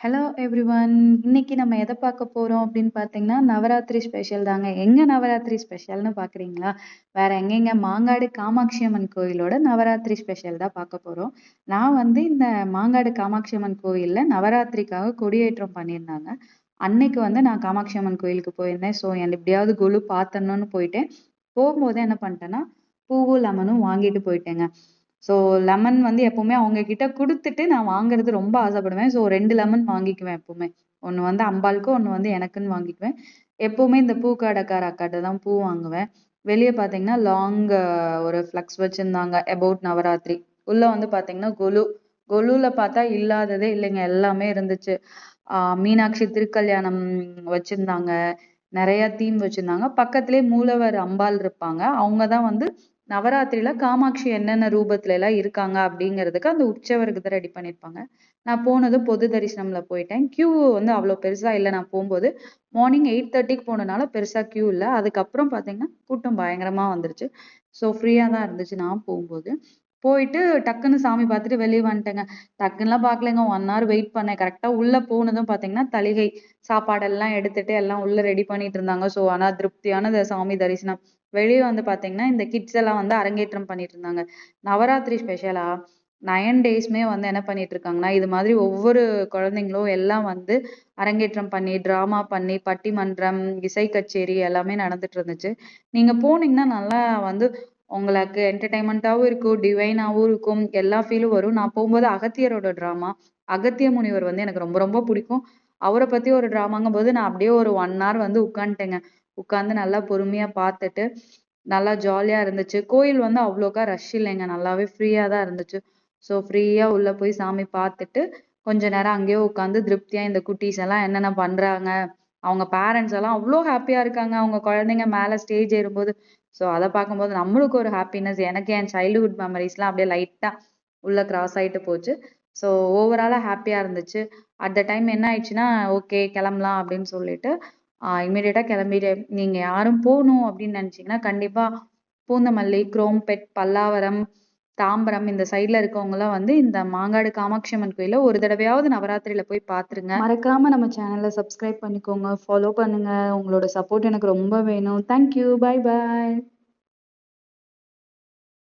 Hello everyone. இன்னைக்கு நம்ம எதை பார்க்க போறோம் அப்படின்னு பார்த்தீங்கன்னா, நவராத்திரி ஸ்பெஷல் தாங்க. எங்க நவராத்திரி ஸ்பெஷல்னு பார்க்குறீங்களா? வேற எங்கேங்க மாங்காடு காமாட்சி அம்மன் கோயிலோட நவராத்திரி ஸ்பெஷல் தான் பார்க்க போறோம். நான் வந்து இந்த மாங்காடு காமாட்சி அம்மன் கோயில்ல நவராத்திரிக்காக கொடியேற்றம் பண்ணியிருந்தாங்க. அன்னைக்கு வந்து நான் காமாட்சி அம்மன் கோயிலுக்கு போயிருந்தேன். ஸோ எப்படியாவது குழு பார்த்தணும்னு போயிட்டேன். போகும்போது என்ன பண்ணிட்டேன்னா, பூவும், லெமனும் வாங்கிட்டு போயிட்டேங்க. ஸோ லெமன் வந்து எப்பவுமே அவங்க கிட்ட கொடுத்துட்டு நான் வாங்குறது ரொம்ப ஆசைப்படுவேன். ஸோ ரெண்டு லெமன் வாங்கிக்குவேன் எப்பவுமே. ஒன்று வந்து அம்பாளுக்கு, ஒன்று வந்து எனக்குன்னு வாங்கிக்குவேன். எப்பவுமே இந்த பூக்கடைக்கார அக்காட்ட தான் பூ வாங்குவேன். வெளியே பார்த்தீங்கன்னா, லாங் ஒரு ஃப்ளக்ஸ் வச்சுருந்தாங்க அபவுட் நவராத்திரி. உள்ளே வந்து பார்த்தீங்கன்னா, கொலு. கொலுவில் பார்த்தா இல்லாததே இல்லைங்க. எல்லாமே இருந்துச்சு. மீனாட்சி திருக்கல்யாணம் வச்சுருந்தாங்க நிறையா தீம் வச்சுருந்தாங்க பக்கத்துலேயே மூலவர் அம்பாள் இருப்பாங்க. அவங்க தான் வந்து நவராத்திரியில காமாட்சி என்னென்ன ரூபத்துல எல்லாம் இருக்காங்க அப்படிங்கிறதுக்கு அந்த உற்சவருக்கு ரெடி பண்ணியிருப்பாங்க. நான் போனது பொது தரிசனம்ல போயிட்டேன். கியூ வந்து அவ்வளோ பெருசா இல்லை நான் போகும்போது மார்னிங் 8:30க்கு போனனால பெருசா கியூ இல்லை அதுக்கப்புறம் பார்த்தீங்கன்னா, கூட்டம் பயங்கரமா வந்துருச்சு. ஸோ ஃப்ரீயா தான் இருந்துச்சு நான் போகும்போது போயிட்டு டக்குன்னு சாமி பார்த்துட்டு வெளியே வந்துட்டேங்க. டக்குன்னுலாம் பார்க்கலங்க. ஒன் ஹவர் வெயிட் பண்ணேன். கரெக்டாக உள்ளே போனதும் பார்த்தீங்கன்னா, தலிகை சாப்பாடெல்லாம் எடுத்துட்டு எல்லாம் உள்ளே ரெடி பண்ணிட்டு இருந்தாங்க. ஸோ ஆனால் திருப்தியான சாமி தரிசனம். வெளியே வந்து பார்த்தீங்கன்னா, இந்த கிட்ஸ் எல்லாம் வந்து அரங்கேற்றம் பண்ணிட்டு இருந்தாங்க. நவராத்திரி ஸ்பெஷலா நயன் டேஸ்மே வந்து என்ன பண்ணிட்டு இருக்காங்கன்னா, இது மாதிரி ஒவ்வொரு குழந்தைங்களும் எல்லாம் வந்து அரங்கேற்றம் பண்ணி, ட்ராமா பண்ணி, பட்டிமன்றம், இசை கச்சேரி எல்லாமே நடந்துட்டு இருந்துச்சு. நீங்க போனீங்கன்னா நல்லா வந்து உங்களுக்கு என்டர்டைன்மெண்ட்டாகவும் இருக்கும், டிவைனாகவும் இருக்கும். எல்லா ஃபீலும் வரும். நான் போகும்போது அகத்தியரோட ட்ராமா அகத்திய முனிவர் வந்து எனக்கு ரொம்ப ரொம்ப பிடிக்கும். அவரை பற்றி ஒரு ட்ராமாங்கும்போது நான் அப்படியே ஒரு ஒன் ஹவர் வந்து உட்காந்துட்டேங்க. உட்காந்து நல்லா பொறுமையாக பார்த்துட்டு, நல்லா ஜாலியாக இருந்துச்சு. கோயில் வந்து அவ்வளோக்கா ரஷ் இல்லைங்க. நல்லாவே ஃப்ரீயாக தான் இருந்துச்சு. ஸோ ஃப்ரீயாக உள்ளே போய் சாமி பார்த்துட்டு, கொஞ்ச நேரம் அங்கேயே உட்காந்து திருப்தியாக இந்த குட்டீஸ் எல்லாம் என்னென்ன பண்ணுறாங்க அவங்க பேரண்ட்ஸ் எல்லாம் அவ்வளோ ஹாப்பியாக இருக்காங்க. அவங்க குழந்தைங்க மேலே ஸ்டேஜ் ஏறும்போது. ஸோ அதை பார்க்கும்போது நம்மளுக்கு ஒரு ஹாப்பினஸ் எனக்கு என் சைல்டுஹுட் மெமரிஸ்லாம் அப்படியே லைட்டாக உள்ள கிராஸ் ஆகிட்டு போச்சு. ஸோ ஓவராலாக ஹாப்பியாக இருந்துச்சு. அட் த டைம் என்ன ஆயிடுச்சுன்னா, ஓகே கிளம்பலாம் அப்படின்னு சொல்லிட்டு, இமீடியட்டாக கிளம்பிட்டேன். நீங்கள் யாரும் போகணும் அப்படின்னு நினச்சிங்கன்னா கண்டிப்பாக பூந்தமல்லி, குரோம்பெட் பல்லாவரம், தாம்பரம் இந்த சைடுல இருக்கவங்கலாம் வந்து இந்த மாங்காடு காமாட்சி அம்மன் கோயில ஒரு தடவையாவது நவராத்திரியில போய் பாத்துருங்க மறக்காம நம்ம சேனலை சப்ஸ்கிரைப் பண்ணிக்கோங்க. ஃபாலோ பண்ணுங்க. உங்களோட சப்போர்ட் எனக்கு ரொம்ப வேணும். Thank you. Bye bye.